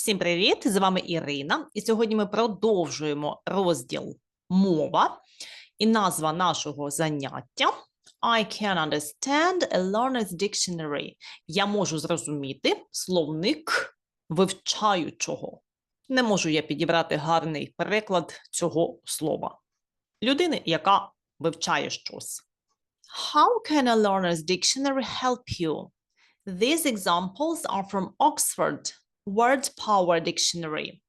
Всім привіт! З вами Ірина, і сьогодні ми продовжуємо розділ мова. І назва нашого заняття I can understand a learner's dictionary. Я можу зрозуміти словник вивчаючого. Не можу я підібрати гарний переклад цього слова. Людини, яка вивчає щось. How can a learner's dictionary help you? These examples are from Oxford Word Power Dictionary.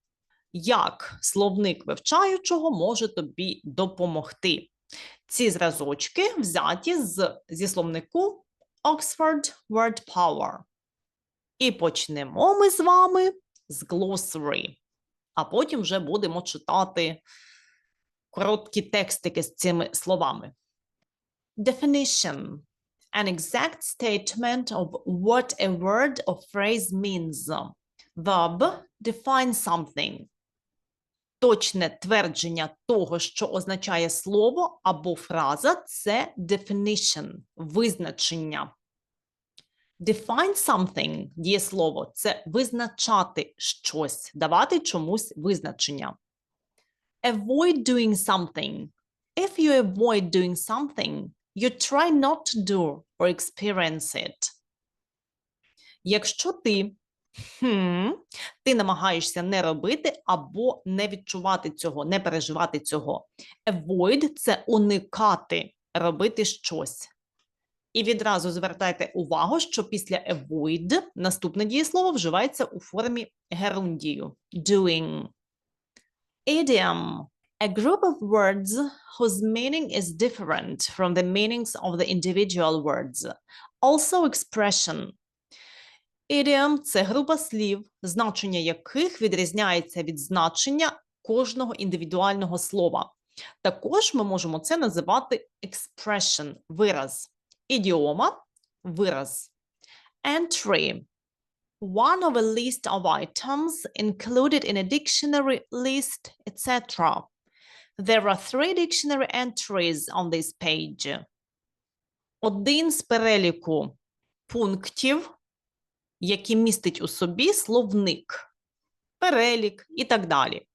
Як словник вивчаючого може тобі допомогти? Ці зразочки взяті з, зі словнику Oxford Word Power. І почнемо ми з вами з glossary, а потім вже будемо читати короткі текстики з цими словами. Definition an exact statement of what a word or phrase means. Verb define something. Точне твердження того, що означає слово або фраза це definition, визначення. Define something дієслово це визначати щось, давати чомусь визначення. Avoid doing something. If you avoid doing something, you try not to do or experience it. Якщо ти, хм, ти намагаєшся не робити або не відчувати цього, не переживати цього. Avoid – це уникати, робити щось. І відразу звертайте увагу, що після avoid наступне дієслово вживається у формі герундію – doing. Idiom a group of words whose meaning is different from the meanings of the individual words. Also expression. Idiom – це група слів, значення яких відрізняється від значення кожного індивідуального слова. Також ми можемо це називати expression – вираз. Ідіома – вираз. Entry one of a list of items included in a dictionary list, etc. There are three dictionary entries on this page. Один з переліку пунктів, які містить у собі словник, перелік і так далі.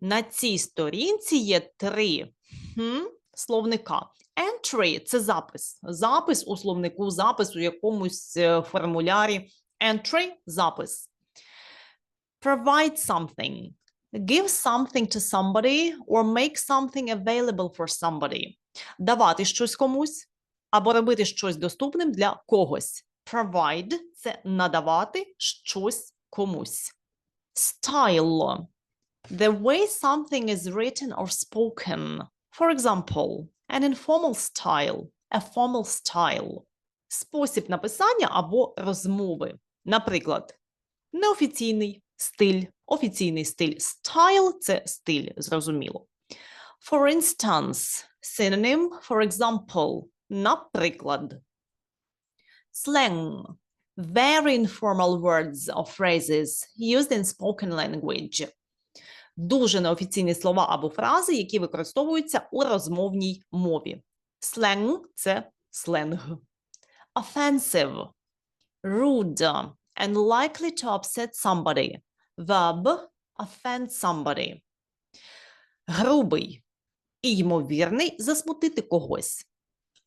На цій сторінці є три хм, словника. Entry – це запис. Запис у словнику, запис у якомусь е, формулярі. Entry – запис. Provide something. Give something to somebody or make something available for somebody. Давати щось комусь або робити щось доступним для когось. Provide – це надавати щось комусь. Style. The way something is written or spoken. For example, an informal style, a formal style. Спосіб написання або розмови. Наприклад, неофіційний стиль, офіційний стиль. Style – це стиль, зрозуміло. For instance, synonym, for example, наприклад. Slang – very informal words or phrases used in spoken language. Дуже неофіційні слова або фрази, які використовуються у розмовній мові. Slang – це сленг. Offensive – rude and likely to upset somebody. Verb – offend somebody. Грубий і ймовірний засмутити когось.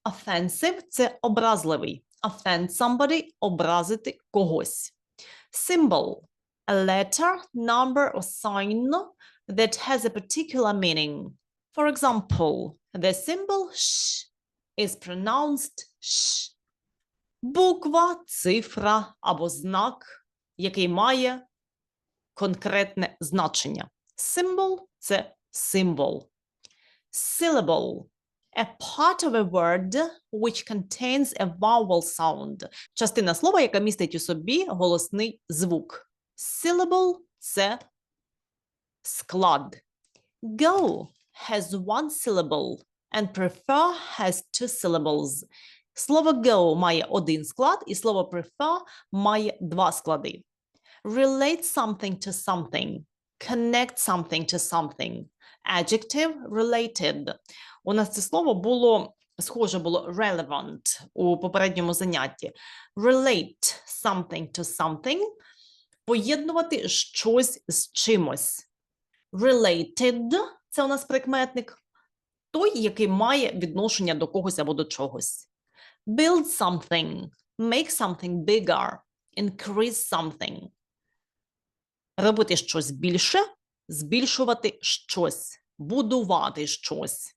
Offensive – це образливий. Offend somebody – образити когось. Symbol – a letter, number or sign that has a particular meaning. For example, the symbol sh is pronounced sh. Буква, цифра або знак, який має конкретне значення. Symbol – це символ. Syllable – a part of a word which contains a vowel sound. Частина слова, яка містить у собі голосний звук. Syllable – це склад. Go has one syllable and prefer has two syllables. Слово go має один склад, і слово prefer має два склади. Relate something to something. Connect something to something. Adjective related. У нас це слово було схоже було relevant у попередньому занятті. Relate something to something. Поєднувати щось з чимось. Related – це у нас прикметник. Той, який має відношення до когось або до чогось. Build something, make something bigger, increase something. Робити щось більше, збільшувати щось, будувати щось.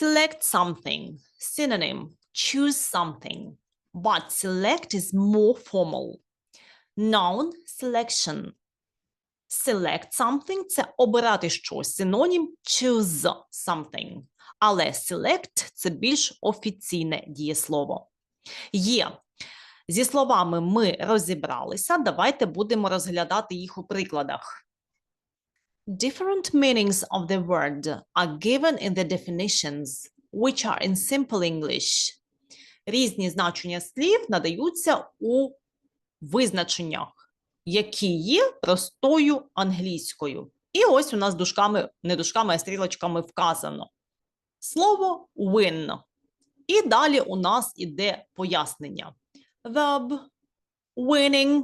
Select something, synonym, choose something. But select is more formal. Noun selection. Select something – це обирати щось. Синонім choose something. Але select – це більш офіційне дієслово. Є. Зі словами ми розібралися. Давайте будемо розглядати їх у прикладах. Different meanings of the word are given in the definitions, which are in simple English. Різні значення слів надаються у визначеннях, які є простою англійською. І ось у нас дужками, не дужками, а стрілочками вказано. Слово win. І далі у нас іде пояснення. Verb winning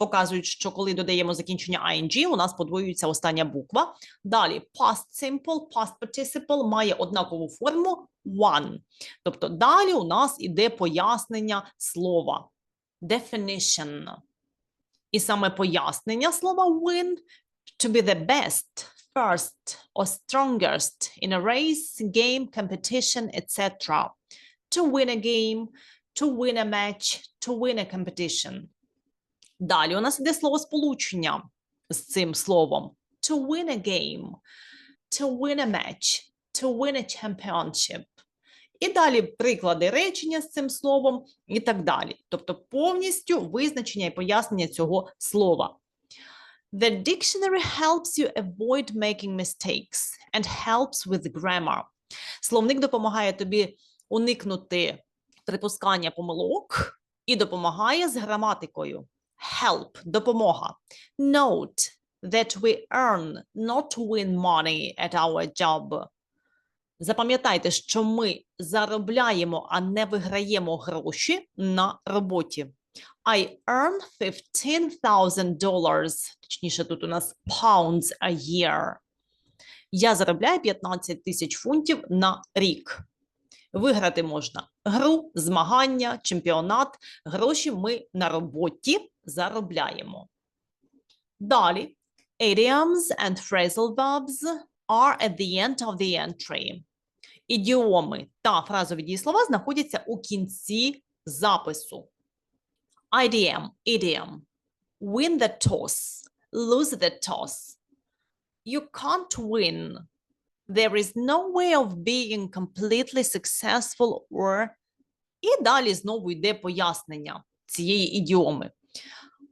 показують, що коли додаємо закінчення ing, у нас подвоюється остання буква. Далі past simple, past participle має однакову форму one. Тобто далі у нас іде пояснення слова. Definition. І саме пояснення слова win to be the best, first or strongest in a race, game, competition, etc. To win a game, to win a match, to win a competition. Далі у нас іде слово сполучення з цим словом. To win a game, to win a match, to win a championship. І далі приклади речення з цим словом і так далі. Тобто повністю визначення і пояснення цього слова. The dictionary helps you avoid making mistakes and helps with grammar. Словник допомагає тобі уникнути припускання помилок і допомагає з граматикою. Help – допомога. Note that we earn, not win money at our job. Запам'ятайте, що ми заробляємо, а не виграємо гроші на роботі. I earn $15,000, точніше тут у нас pounds a year. Я заробляю 15 тисяч фунтів на рік. Виграти можна гру, змагання, чемпіонат. Гроші ми на роботі заробляємо. Далі. Idioms and phrasal verbs are at the end of the entry. Ідіоми та фразові дієслова знаходяться у кінці запису. IDM, idiom. Win the toss, lose the toss. You can't win. There is no way of being completely successful or і далі знову йде пояснення цієї ідіоми.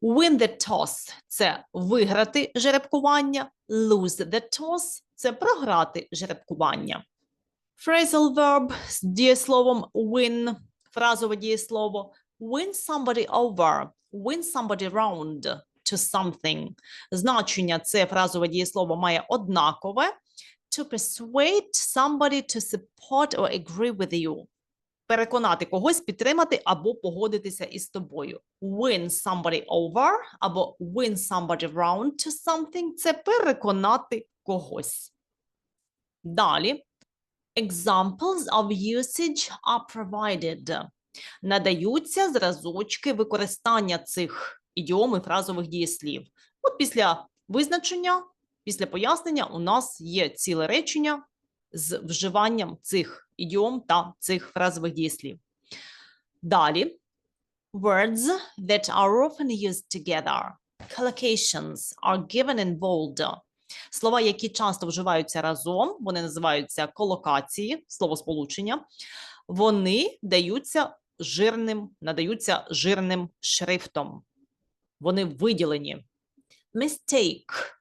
Win the toss – це виграти жеребкування, lose the toss – це програти жеребкування. Phrasal verb з дієсловом win, фразове дієслово win somebody over, win somebody round to something. Значення це фразове дієслово має однакове. To persuade somebody to support or agree with you. Переконати когось підтримати або погодитися із тобою. Win somebody over або win somebody round to something – це переконати когось. Далі. Examples of usage are provided. Надаються зразочки використання цих ідіом і фразових дієслів. От після визначення, після пояснення у нас є ціле речення з вживанням цих ідіом та цих фразових дієслів. Далі. Words that are often used together. Collocations are given in bold. Слова, які часто вживаються разом, вони називаються колокації, словосполучення, вони даються жирним, надаються жирним шрифтом. Вони виділені. Mistake.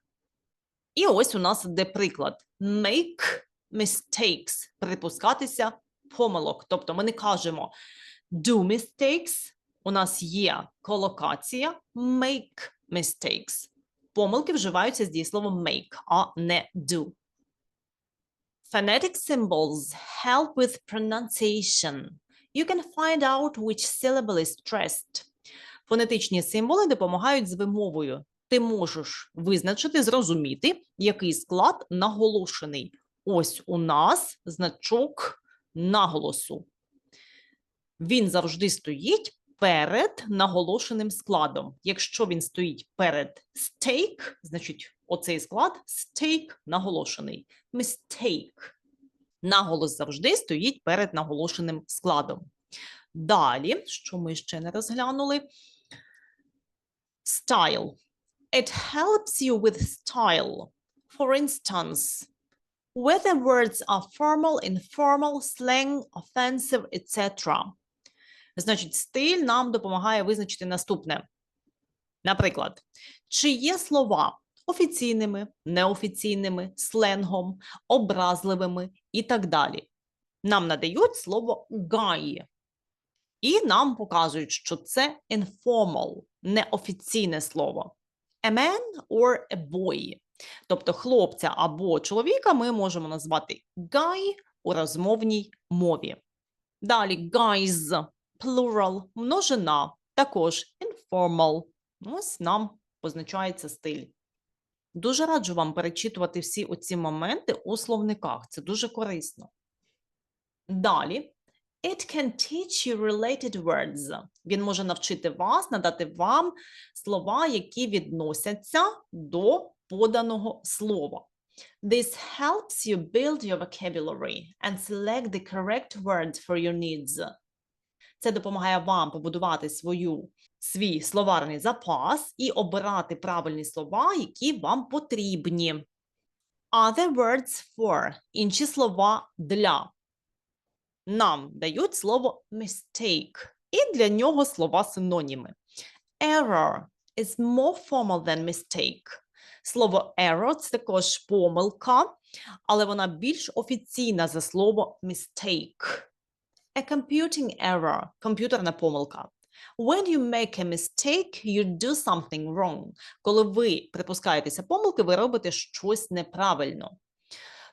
І ось у нас іде приклад. Make mistakes. Припускатися помилок. Тобто ми не кажемо do mistakes. У нас є колокація make mistakes. Помилки вживаються з дієсловом make, а не do. Phonetic symbols help with pronunciation. You can find out which syllable is stressed. Фонетичні символи допомагають з вимовою. Ти можеш визначити, зрозуміти, який склад наголошений. Ось у нас значок наголосу. Він завжди стоїть перед наголошеним складом. Якщо він стоїть перед steak, значить оцей склад steak наголошений. Mistake. Наголос завжди стоїть перед наголошеним складом. Далі, що ми ще не розглянули? Style. It helps you with style. For instance, whether words are formal, informal, slang, offensive, etc. Значить, стиль нам допомагає визначити наступне. Наприклад, чи є слова офіційними, неофіційними, сленгом, образливими і так далі. Нам надають слово guy. І нам показують, що це informal, неофіційне слово. A man or a boy. Тобто хлопця або чоловіка ми можемо назвати guy у розмовній мові. Далі guys, plural, множина, також informal. Ось нам позначається стиль. Дуже раджу вам перечитувати всі оці моменти у словниках. Це дуже корисно. Далі. It can teach you related words. Він може навчити вас, надати вам слова, які відносяться до поданого слова. This helps you build your vocabulary and select the correct word for your needs. Це допомагає вам побудувати свою, свій словарний запас і обирати правильні слова, які вам потрібні. Other words for – інші слова для. Нам дають слово mistake, і для нього слова синоніми. Error is more formal than mistake. Слово error – це також помилка, але вона більш офіційна за слово mistake. A computing error – комп'ютерна помилка. When you make a mistake, you do something wrong. Коли ви припускаєтеся помилки, ви робите щось неправильно.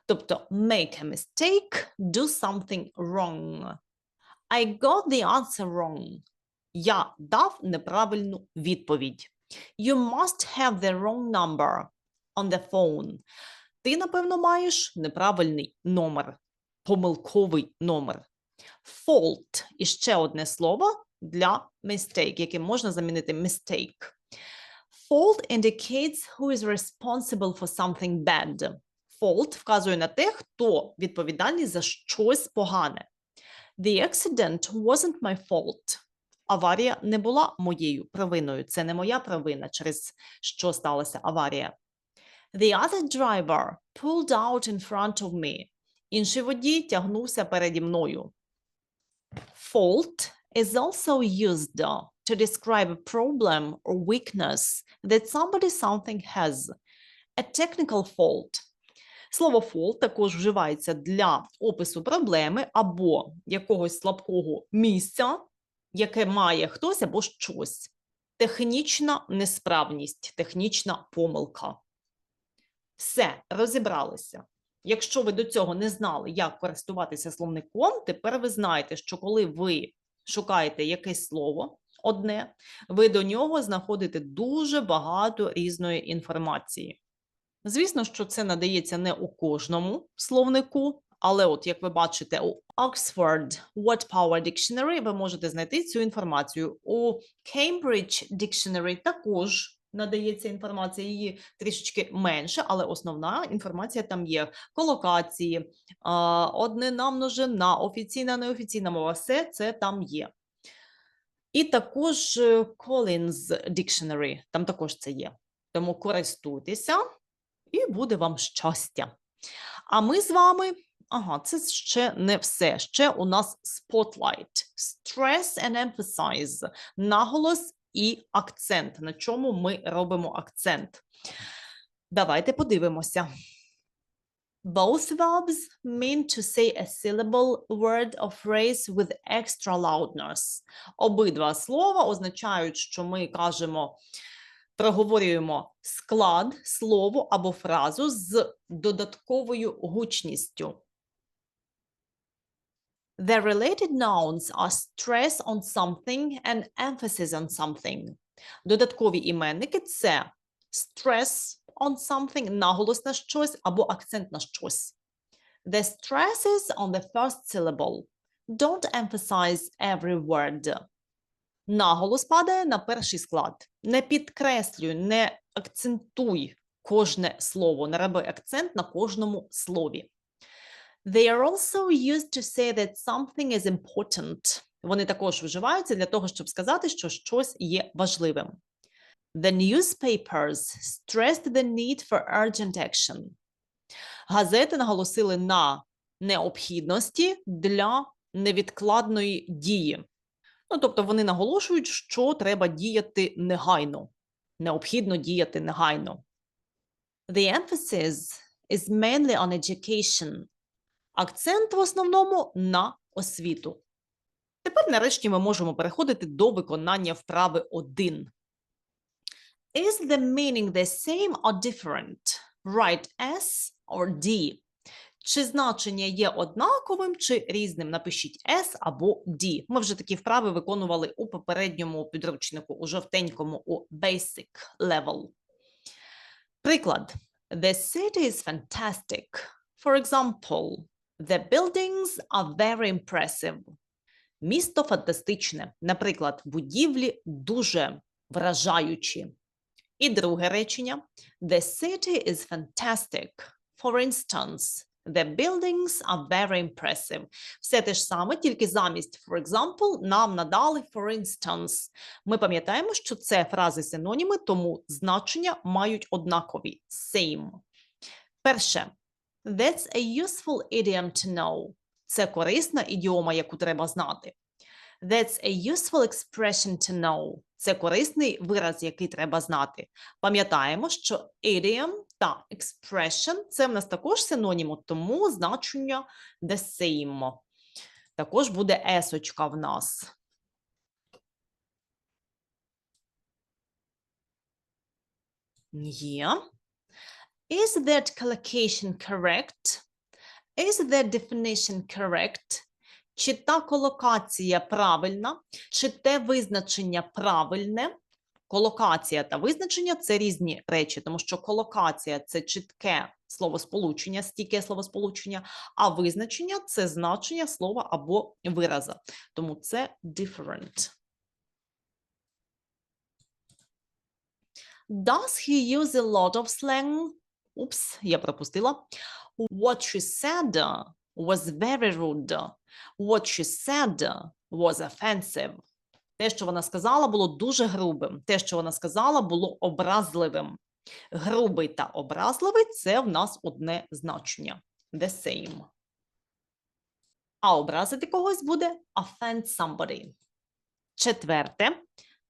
Тобто make a mistake, do something wrong. I got the answer wrong. Я дав неправильну відповідь. You must have the wrong number on the phone. Ти, напевно, маєш неправильний номер, помилковий номер. Fault – і ще одне слово для mistake, яке можна замінити mistake. Fault indicates who is responsible for something bad. Fault вказує на те, хто відповідальний за щось погане. The accident wasn't my fault. Аварія не була моєю провиною. Це не моя провина, через що сталася аварія. The other driver pulled out in front of me. Інший водій тягнувся переді мною. Fault is also used to describe a problem or weakness that somebody something has. A technical fault. Слово fault також вживається для опису проблеми або якогось слабкого місця, яке має хтось або щось. Технічна несправність, технічна помилка. Все, розібралися. Якщо ви до цього не знали, як користуватися словником, тепер ви знаєте, що коли ви шукаєте якесь слово одне, ви до нього знаходите дуже багато різної інформації. Звісно, що це надається не у кожному словнику, але от як ви бачите, у Oxford Word Power Dictionary ви можете знайти цю інформацію. У Cambridge Dictionary також надається інформація, її трішечки менше, але основна інформація там є. Колокації, однина множина, офіційна, неофіційна мова, все це там є. І також е, Collins Dictionary, там також це є. Тому користуйтеся, і буде вам щастя. А ми з вами. Ага, це ще не все. Ще у нас spotlight, stress and emphasize, наголос і акцент. На чому ми робимо акцент? Давайте подивимося. Both verbs mean to say a syllable, word or phrase with extra loudness. Обидва слова означають, що ми кажемо, проговорюємо склад, слово або фразу з додатковою гучністю. The related nouns are stress on something and emphasis on something. Додаткові іменники це stress on something, наголос на щось або акцент на щось. The stress is on the first syllable. Don't emphasize every word. Наголос падає на перший склад. Не підкреслюй, не акцентуй кожне слово, не роби акцент на кожному слові. They are also used to say that something is important. Вони також вживаються для того, щоб сказати, що щось є важливим. The newspapers stressed the need for urgent action. Газети наголосили на необхідності для невідкладної дії. Ну, тобто вони наголошують, що треба діяти негайно. Необхідно діяти негайно. The emphasis is mainly on education. Акцент в основному на освіту. Тепер, нарешті, ми можемо переходити до виконання вправи 1. Is the meaning the same or different? Write S or D. Чи значення є однаковим чи різним? Напишіть S або D. Ми вже такі вправи виконували у попередньому підручнику, у жовтенькому, у basic level. Приклад. The city is fantastic. For example, the buildings are very impressive. Місто фантастичне. Наприклад, будівлі дуже вражаючі. І друге речення. The city is fantastic. For instance, the buildings are very impressive. Все те ж саме, тільки замість for example нам надали for instance. Ми пам'ятаємо, що це фрази синоніми, тому значення мають однакові. Same. Перше. That's a useful idiom to know. Це корисна ідіома, яку треба знати. That's a useful expression to know. Це корисний вираз, який треба знати. Пам'ятаємо, що idiom та expression – це в нас також синоніми, тому значення the same. Також буде есочка в нас. Є. Is that collocation correct? Is that definition correct? Чи та колокація правильна, чи те визначення правильне? Колокація та визначення це різні речі, тому що колокація це чітке словосполучення, стійке словосполучення, а визначення це значення слова або вираза. Тому це different. Does he use a lot of slang? Упс, я пропустила. What she said was very rude. What she said was offensive. Те, що вона сказала, було дуже грубим. Те, що вона сказала, було образливим. Грубий та образливий це в нас одне значення. The same. А образити когось буде offend somebody. Четверте.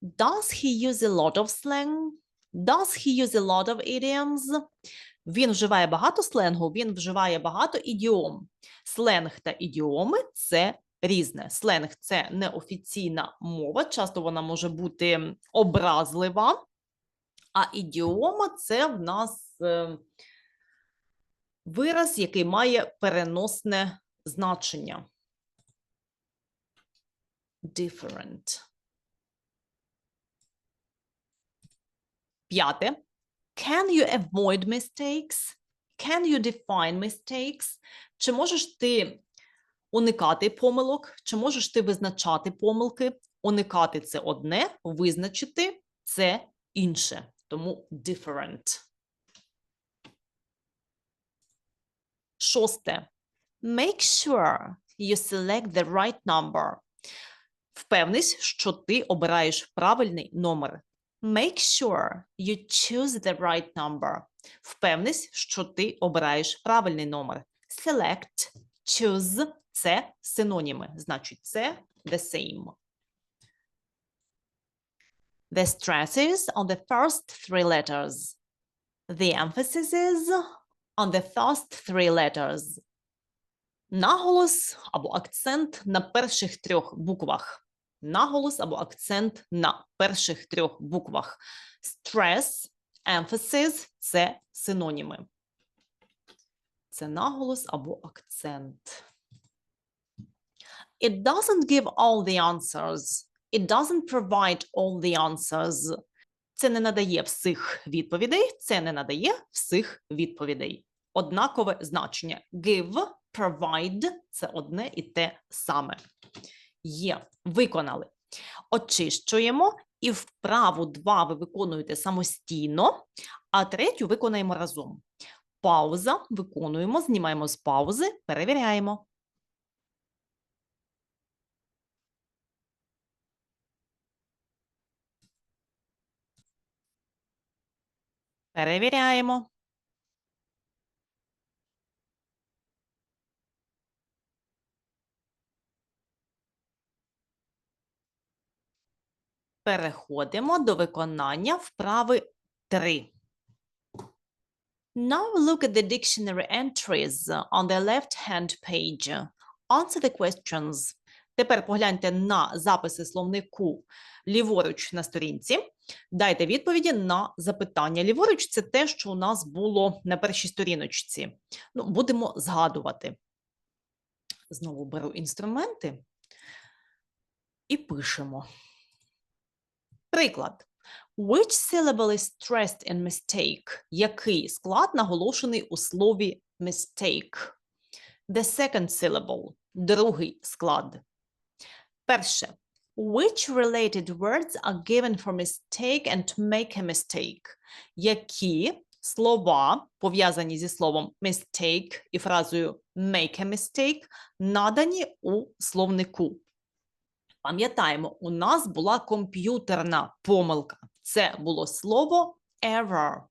Does he use a lot of slang? Does he use a lot of idioms? Він вживає багато сленгу, він вживає багато ідіом. Сленг та ідіоми це різне. Сленг це неофіційна мова, часто вона може бути образлива, а ідіома це в нас е, вираз, який має переносне значення. Different. П'яте. Can you avoid mistakes? Can you define mistakes? Чи можеш ти уникати помилок? Чи можеш ти визначати помилки? Уникати це одне, визначити це інше. Тому different. Шосте. Make sure you select the right number. Впевнись, що ти обираєш правильний номер. Make sure you choose the right number. Впевнись, що ти обираєш правильний номер. Select, choose – це синоніми. Значить, це the same. The stress is on the first three letters. The emphasis is on the first three letters. Наголос або акцент на перших трьох буквах Наголос або акцент на перших трьох буквах. Stress, emphasis – це синоніми. Це наголос або акцент. It doesn't give all the answers. It doesn't provide all the answers. Це не надає всіх відповідей, це не надає всіх відповідей. Однакове значення. Give, provide – це одне і те саме. Є, виконали. Очищуємо і вправу 2 ви виконуєте самостійно, а третю виконаємо разом. Пауза, виконуємо, знімаємо з паузи, перевіряємо. Перевіряємо. Переходимо до виконання вправи 3. Now look at the dictionary entries on the left-hand page. Answer the questions. Тепер погляньте на записи словнику ліворуч на сторінці. Дайте відповіді на запитання. Ліворуч це те, що у нас було на першій сторіночці. Ну, будемо згадувати. Знову беру інструменти і пишемо. Приклад. Which syllable is stressed in mistake? Який склад наголошений у слові mistake? The second syllable. Другий склад. Перше. Which related words are given for mistake and to make a mistake? Які слова, пов'язані зі словом mistake і фразою make a mistake, надані у словнику? Пам'ятаємо, у нас була комп'ютерна помилка. Це було слово error.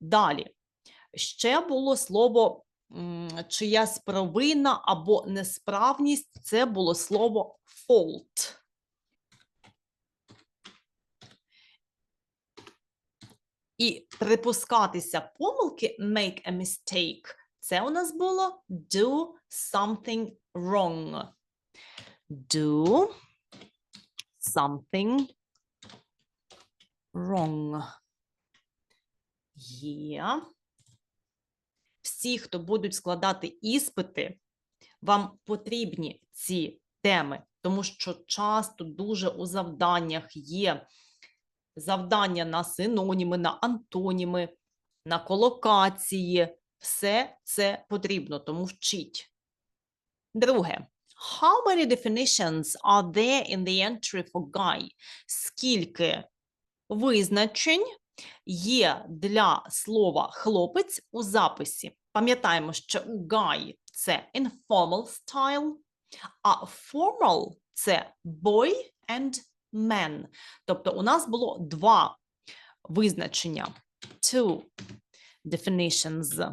Далі. Ще було слово чиясь провина або несправність. Це було слово fault. І припускатися помилки make a mistake. Це у нас було do something wrong. Do something wrong. Є. Всі, хто будуть складати іспити, вам потрібні ці теми, тому що часто дуже у завданнях є завдання на синоніми, на антоніми, на колокації. Все це потрібно, тому вчіть. Друге. How many definitions are there in the entry for guy? Скільки визначень є для слова хлопець у записі? Пам'ятаємо, що guy – це informal style, а formal – це boy and man. Тобто у нас було два визначення. Two definitions.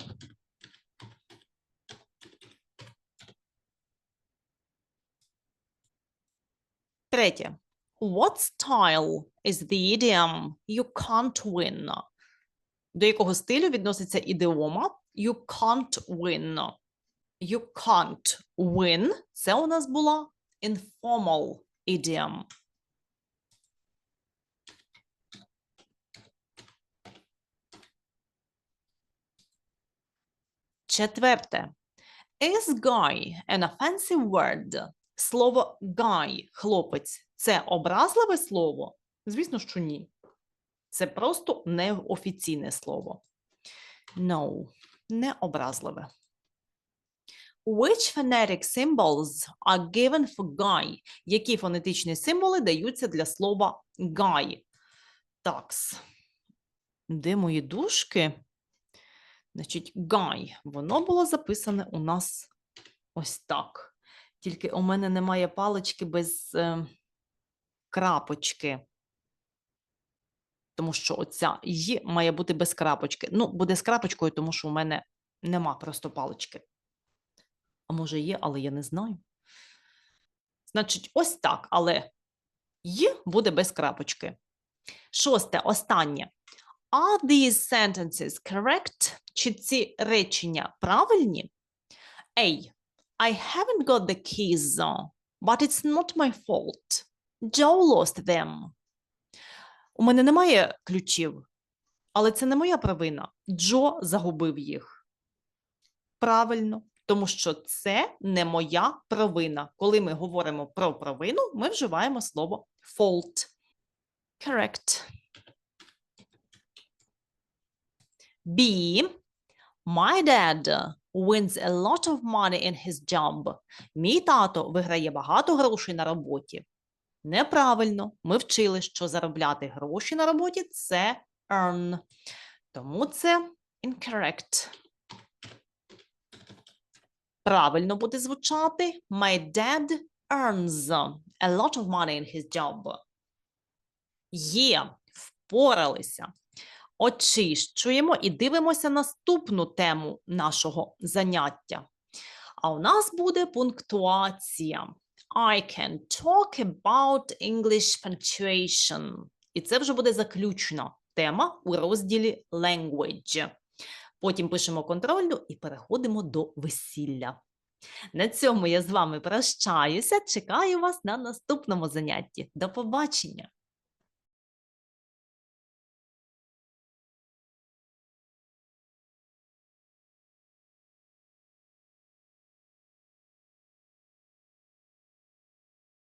Третє. What style is the idiom you can't win? До якого стилю відноситься ідеома you can't win? You can't win – це у нас була informal idiom. Четверте. Is guy an offensive word? Слово guy, хлопець, це образливе слово? Звісно, що ні. Це просто неофіційне слово. No, не образливе. Which phonetic symbols are given for guy? Які фонетичні символи даються для слова guy? Такс. Де мої дужки? Значить, guy. Воно було записане у нас ось так. Тільки у мене немає палички без е, крапочки. Тому що оця «й» має бути без крапочки. Ну, буде з крапочкою, тому що у мене нема просто палички. А може є, але я не знаю. Значить, ось так, але «й» буде без крапочки. Шосте, останнє. Are these sentences correct? Чи ці речення правильні? A. I haven't got the keys, but it's not my fault. Joe lost them. У мене немає ключів, але це не моя провина. Джо загубив їх. Правильно. тому що це не моя провина. Коли ми говоримо про провину, ми вживаємо слово fault. Correct. B. My dad wins a lot of money in his job. Мій тато виграє багато грошей на роботі. Неправильно. Ми вчили, що заробляти гроші на роботі це earn. Тому це incorrect. Правильно буде звучати My dad earns a lot of money in his job. Є, впоралися. Очищуємо і дивимося наступну тему нашого заняття. А у нас буде пунктуація. I can talk about English punctuation. І це вже буде заключна тема у розділі language. Потім пишемо контрольну і переходимо до весілля. На цьому я з вами прощаюся. Чекаю вас на наступному занятті. До побачення!